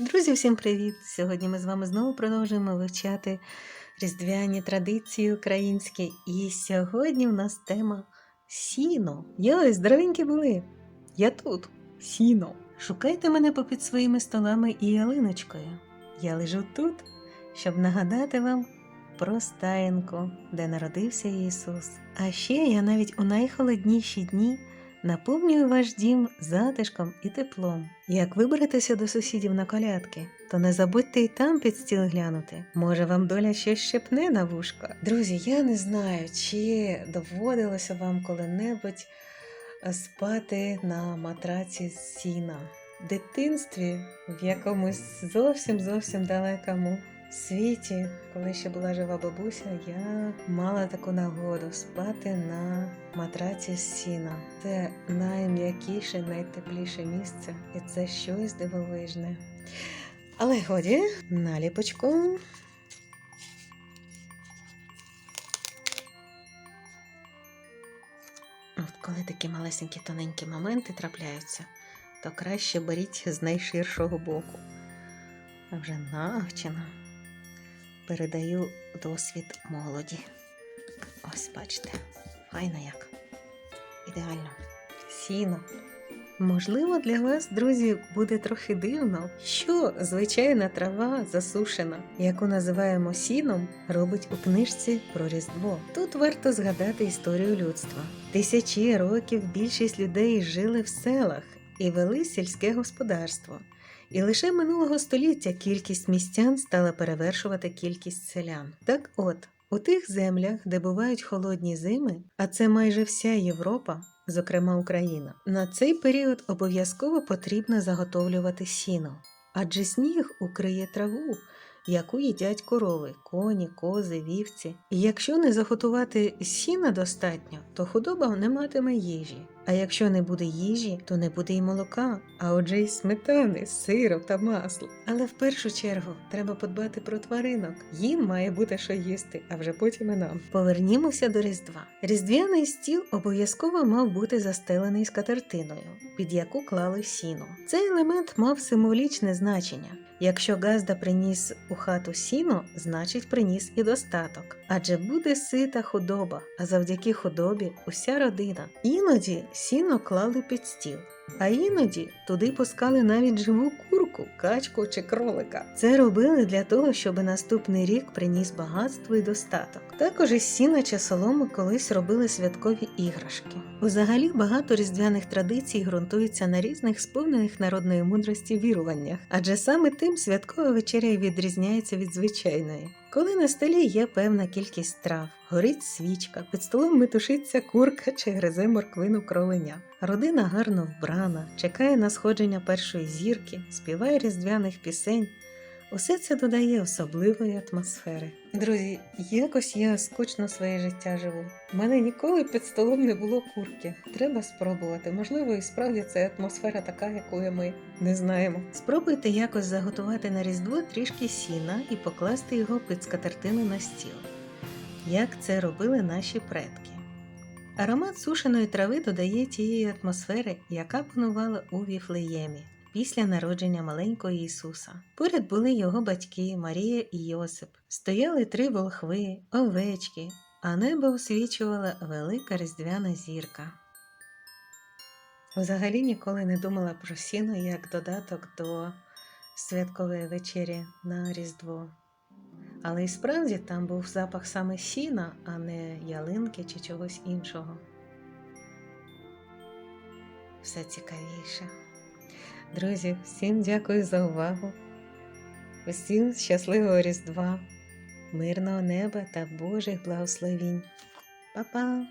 Друзі, всім привіт! Сьогодні ми з вами знову продовжуємо вивчати різдвяні традиції українські. І сьогодні в нас тема сіно. Йой, здоровенькі були! Я тут, сіно. Шукайте мене попід своїми столами і ялиночкою. Я лежу тут, щоб нагадати вам про стаєнку, де народився Ісус. А ще я навіть у найхолодніші дні наповнюю ваш дім затишком і теплом. Як виберетеся до сусідів на колядки, то не забудьте й там під стіл глянути. Може, вам доля щось щепне на вушко. Друзі, я не знаю, чи доводилося вам коли-небудь е, спати на матраці з сіна. В дитинстві в якомусь зовсім зовсім далекому світі, коли ще була жива бабуся, я мала таку нагоду спати на матраці з сіна. Це найм'якіше, найтепліше місце, і це щось дивовижне. Але годі, наліпочку. От коли такі малесенькі тоненькі моменти трапляються, то краще беріть з найширшого боку. Вже навчена передаю досвід молоді. Ось бачите, файно як. Ідеально. Сіно. Можливо, для вас, друзі, буде трохи дивно, що звичайна трава засушена, яку називаємо сіном, робить у книжці про Різдво. Тут варто згадати історію людства. Тисячі років більшість людей жили в селах і вели сільське господарство. І лише минулого століття кількість містян стала перевершувати кількість селян. Так от, у тих землях, де бувають холодні зими, а це майже вся Європа, зокрема Україна, на цей період обов'язково потрібно заготовлювати сіно, адже сніг укриє траву, яку їдять корови, коні, кози, вівці. І якщо не заготувати сіна достатньо, то худоба не матиме їжі. А якщо не буде їжі, то не буде й молока, а отже й сметани, сиру та масла. Але в першу чергу треба подбати про тваринок. Їм має бути що їсти, а вже потім і нам. Повернімося до Різдва. Різдвяний стіл обов'язково мав бути застелений скатертиною, під яку клали сіно. Цей елемент мав символічне значення. Якщо Газда приніс у хату сіно, значить приніс і достаток, адже буде сита худоба, а завдяки худобі уся родина. Іноді сіно клали під стіл. А іноді туди пускали навіть живу курку, качку чи кролика. Це робили для того, щоб наступний рік приніс багатство і достаток. Також із сіна чи соломи колись робили святкові іграшки. Взагалі багато різдвяних традицій ґрунтуються на різних сповнених народної мудрості віруваннях, адже саме тим святкова вечеря й відрізняється від звичайної. Коли на столі є певна кількість страв, горить свічка, під столом метушиться курка чи гризе морквину кроленя. Родина гарно вбрана, чекає на сходження першої зірки, співає різдвяних пісень. Усе це додає особливої атмосфери. Друзі, якось я скучно своє життя живу. У мене ніколи під столом не було курки. Треба спробувати. Можливо, і справді це атмосфера така, якої ми не знаємо. Спробуйте якось заготувати на різдво трішки сіна і покласти його під скатертину на стіл, як це робили наші предки. Аромат сушеної трави додає тієї атмосфери, яка панувала у Віфлеємі після народження маленького Ісуса. Поряд були його батьки Марія і Йосип. Стояли три волхви, овечки, а небо освічувала велика різдвяна зірка. Взагалі ніколи не думала про сіно як додаток до святкової вечері на Різдво. Але і справді там був запах саме сіна, а не ялинки чи чогось іншого. Все цікавіше. Друзі, всім дякую за увагу. Усім щасливого Різдва, мирного неба та Божих благословінь. Па-па!